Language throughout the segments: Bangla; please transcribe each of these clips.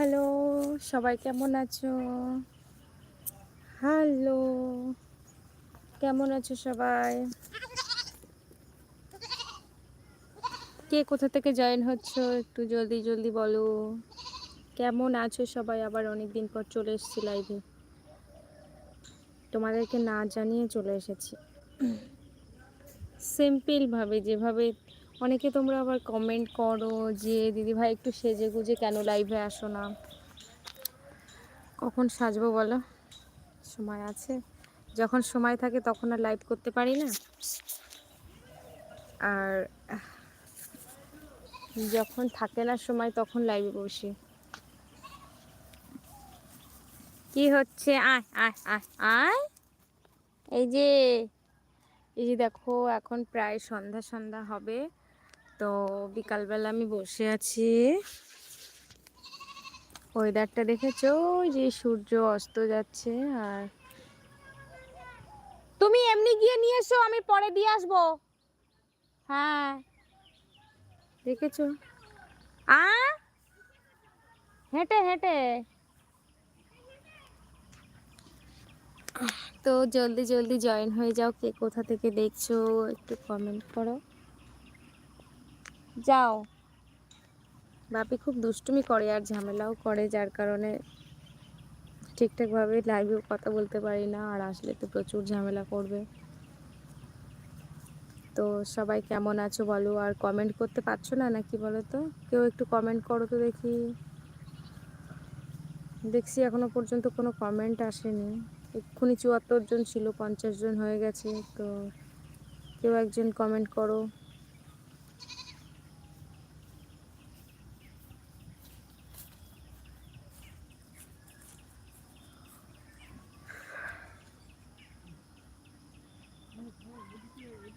হ্যালো, সবাই কেমন আছো? হ্যালো, কেমন আছো সবাই? কে কোথা থেকে জয়েন হচ্ছ? একটু জলদি জলদি বলো। কেমন আছো সবাই? আবার অনেক দিন পর চলে এসেছি লাইভে তোমাদেরকে না জানিয়ে চলে এসেছি। সিম্পলভাবে যেভাবে অনেকে তোমরা আবার কমেন্ট করো যে দিদি ভাই একটু সেজে গুজে কেন লাইভে আসো না? কখন সাজবো বলো? সময় আছে। যখন সময় থাকে তখন আর লাইভ করতে পারি না। আর যখন থাকে না সময় তখন লাইভে বসি। কি হচ্ছে? আয় আয় আয় আয়। এই যে এই যে দেখো, এখন প্রায় সন্ধ্যা সন্ধ্যা হবে। তো বিকালবেলা আমি বসে আছি। ওয়েদারটা দেখেছ? ওই যে সূর্য অস্ত যাচ্ছে আর তুমি এমনি গিয়ে নিয়ে এসো, আমি পরে দিয়ে আসব। হ্যাঁ। দেখেছ? আ? হেঁটে হেঁটে। তো জলদি জলদি জয়েন হয়ে যাও, কে কোথা থেকে দেখছ, একটু কমেন্ট করো। যাও। বাপি খুব দুষ্টুমি করে আর ঝামেলাও করে, যার কারণে ঠিকঠাকভাবে লাইভেও কথা বলতে পারি না আর আসলে তো প্রচুর ঝামেলা করবে। তো সবাই কেমন আছো বলো? আর কমেন্ট করতে পারছ না নাকি বলো তো? কেউ একটু কমেন্ট করো তো দেখি। দেখছি এখনও পর্যন্ত কোনো কমেন্ট আসেনি। এক্ষুনি চুয়াত্তর জন ছিল, পঞ্চাশ জন হয়ে গেছে, তো কেউ একজন কমেন্ট করো।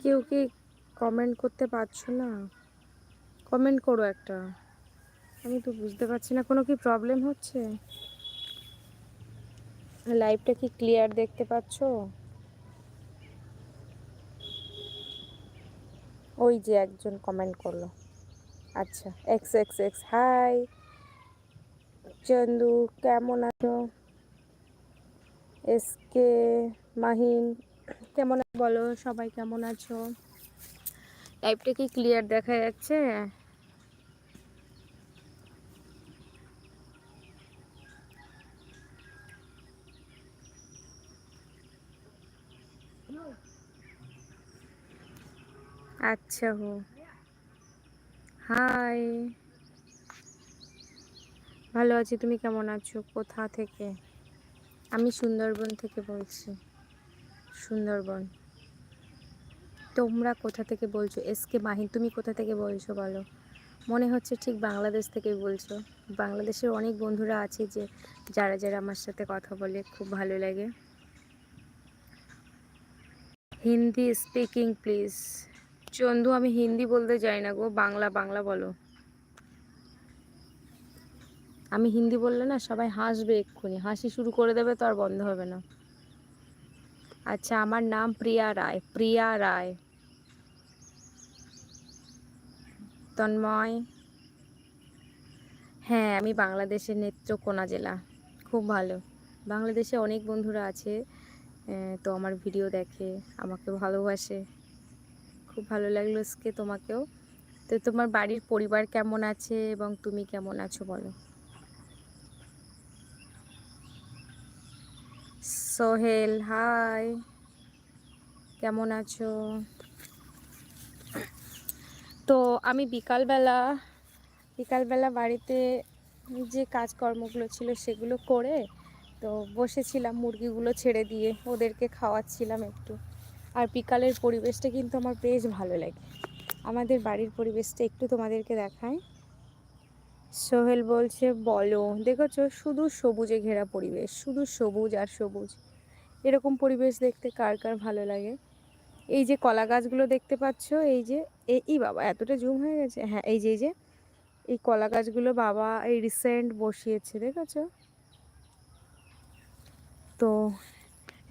কেউ কি কমেন্ট করতে পারছ না? কমেন্ট করো একটা। আমি তো বুঝতে পারছি না, কোনো কি প্রবলেম হচ্ছে? লাইভটা কি ক্লিয়ার দেখতে পাচ্ছ? ওই যে একজন কমেন্ট করল। আচ্ছা X X X hi Chandu, কেমন আছো? এসকে মাহিন কেমন বলো? সবাই কেমন আছো? লাইভটা কি ক্লিয়ার দেখা যাচ্ছে? আচ্ছা হো। হাই ভালো আছি, তুমি কেমন আছো? কোথা থেকে? আমি সুন্দরবন থেকে বলছি। সুন্দরবন। তোমরা কোথা থেকে বলছো? এস কে মাহিন, তুমি কোথা থেকে বলছো বলো? মনে হচ্ছে ঠিক বাংলাদেশ থেকেই বলছো। বাংলাদেশের অনেক বন্ধুরা আছে যে, যারা যারা আমার সাথে কথা বলে খুব ভালো লাগে। Hindi speaking, please. চন্দু, আমি হিন্দি বলতে যাই না গো, বাংলা বাংলা বলো। আমি হিন্দি বললে না সবাই হাসবে এক্ষুনি। হাসি শুরু করে দেবে তো আর বন্ধ হবে না। আচ্ছা আমার নাম প্রিয়া রায়। প্রিয়া রায়। তন্ময়। হ্যাঁ আমি বাংলাদেশের নেত্রকোনা জেলা। খুব ভালো। বাংলাদেশে অনেক বন্ধুরা আছে তো আমার ভিডিও দেখে, আমাকে ভালোবাসে। খুব ভালো লাগল আজকে তোমাকেও। তো তোমার বাড়ির পরিবার কেমন আছে এবং তুমি কেমন আছো বলো? সোহেল, হাই। কেমন আছো? তো আমি বিকালবেলা বিকালবেলা বাড়িতে যে কাজকর্মগুলো ছিল সেগুলো করে তো বসেছিলাম মুরগিগুলো ছেড়ে দিয়ে, ওদেরকে খাওয়াচ্ছিলাম একটু। আর বিকালের পরিবেশটা কিন্তু আমার বেশ ভালো লাগে। আমাদের বাড়ির পরিবেশটা একটু তোমাদেরকে দেখায় সোহেল বলছে, বলো। দেখেছ? শুধু সবুজে ঘেরা পরিবেশ, শুধু সবুজ আর সবুজ। এরকম পরিবেশ দেখতে কার কার ভালো লাগে? এই যে কলা গাছগুলো দেখতে পাচ্ছ, এই যে এই বাবা, এতটা জুম হয়ে গেছে। হ্যাঁ এই যে এই যে, এই কলা গাছগুলো বাবা এই রিসেন্ট বসিয়েছে, দেখেছ? তো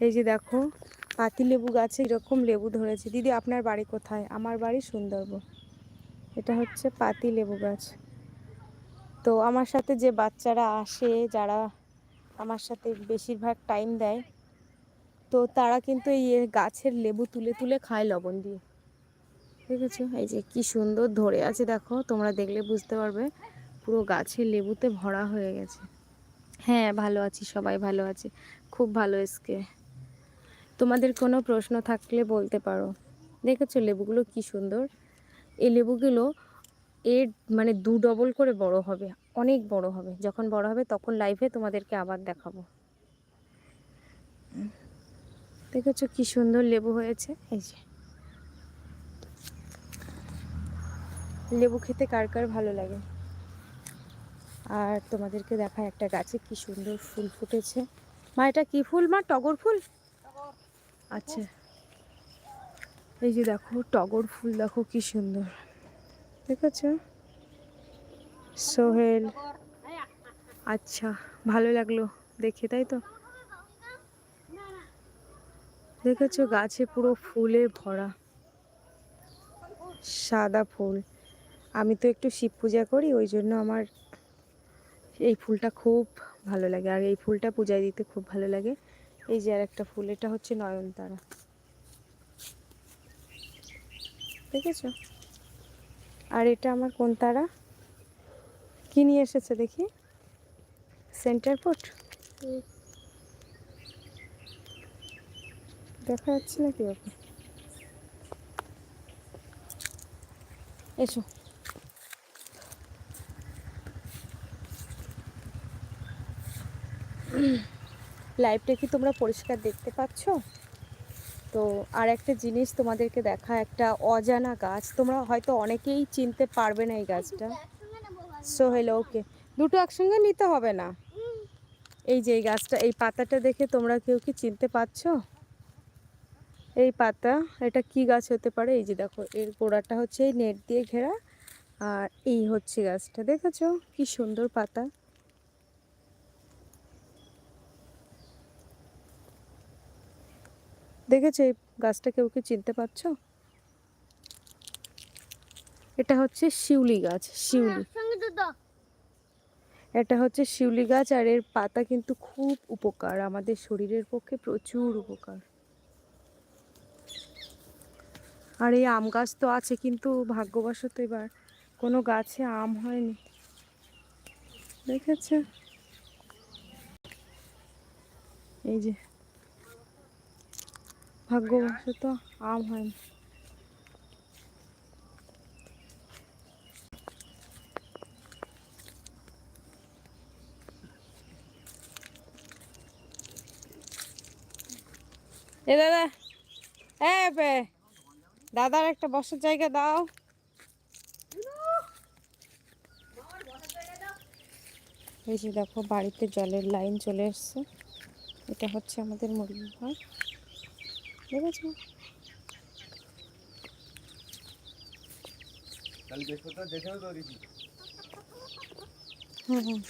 এই যে দেখো পাতি লেবু গাছে এরকম লেবু ধরেছে। দিদি, আপনার বাড়ি কোথায়? আমার বাড়ি সুন্দরবন। এটা হচ্ছে পাতি লেবু গাছ। তো আমার সাথে যে বাচ্চারা আসে, যারা আমার সাথে বেশিরভাগ টাইম দেয় তো তারা কিন্তু এই গাছের লেবু তুলে তুলে খায় লবণ দিয়ে। দেখেছ? এই যে কি সুন্দর ধরে আছে দেখো, তোমরা দেখলে বুঝতে পারবে। পুরো গাছের লেবুতে ভরা হয়ে গেছে। হ্যাঁ ভালো আছি, সবাই ভালো আছে। খুব ভালো এসকে তোমাদের কোনো প্রশ্ন থাকলে বলতে পারো। দেখেছ লেবুগুলো কি সুন্দর? এই লেবুগুলো এর মানে দু ডবল করে বড় হবে, অনেক বড় হবে। যখন বড় হবে তখন লাইভে তোমাদেরকে আবার দেখাবো। দেখেছ কি সুন্দর লেবু হয়েছে? এই যে। লেবু খেতে কার কার ভালো লাগে? আর তোমাদেরকে দেখা একটা গাছে কি সুন্দর ফুল ফুটেছে। মা, এটা কি ফুল মা? টগর ফুল? আচ্ছা। এই যে দেখো, টগর ফুল, দেখো কি সুন্দর। দেখেছ? সোহেল। আচ্ছা ভালো লাগল দেখে, তাই তো? দেখেছ গাছে পুরো ফুলে ভরা। সাদা ফুল। আমি তো একটু শিব পূজা করি, ওই জন্য আমার এই ফুলটা খুব ভালো লাগে। আর এই ফুলটা পূজায় দিতে খুব ভালো লাগে। এই যে আর একটা ফুল, এটা হচ্ছে নয়নতারা। দেখেছ? আর এটা আমার কোন তারা? কি নিয়ে এসেছে দেখি? Centre port? দেখা যাচ্ছে নাকি ওকে? এসো। লাইভটা কি তোমরা পরিষ্কার দেখতে পাচ্ছ? তো আর একটা জিনিস তোমাদেরকে দেখা একটা অজানা গাছ। তোমরা হয়তো অনেকেই চিনতে পারবে না এই গাছটা। সো হ্যালো ওকে দুটো একসঙ্গে নিতে হবে না? এই যে এই গাছটা এই পাতাটা দেখে তোমরা কেউ কি চিনতে পারছ? এই পাতা এটা কি গাছ হতে পারে? এই যে দেখো এর গোড়াটা হচ্ছে এই নেট দিয়ে ঘেরা আর এই হচ্ছে গাছটা দেখেছ? কি সুন্দর পাতা। দেখেছ? এই গাছটা কেউ কি চিনতে পারছ? এটা হচ্ছে শিউলি গাছ শিউলি। এটা হচ্ছে শিউলি গাছ আর এর পাতা কিন্তু খুব উপকার আমাদের শরীরের পক্ষে প্রচুর উপকার। আর এই আম গাছ তো আছে, কিন্তু ভাগ্যবশত এবার কোনো গাছে আম হয়নি। দেখেছে? এই যে, ভাগ্যবশত আম হয়নি। এ দাদা, এ দাদার একটা বসার জায়গা দাও। এই যে দেখো বাড়িতে জলের লাইন চলে এসছে। এটা হচ্ছে আমাদের মুরগি ঘর। দেখেছ? হুম হুম।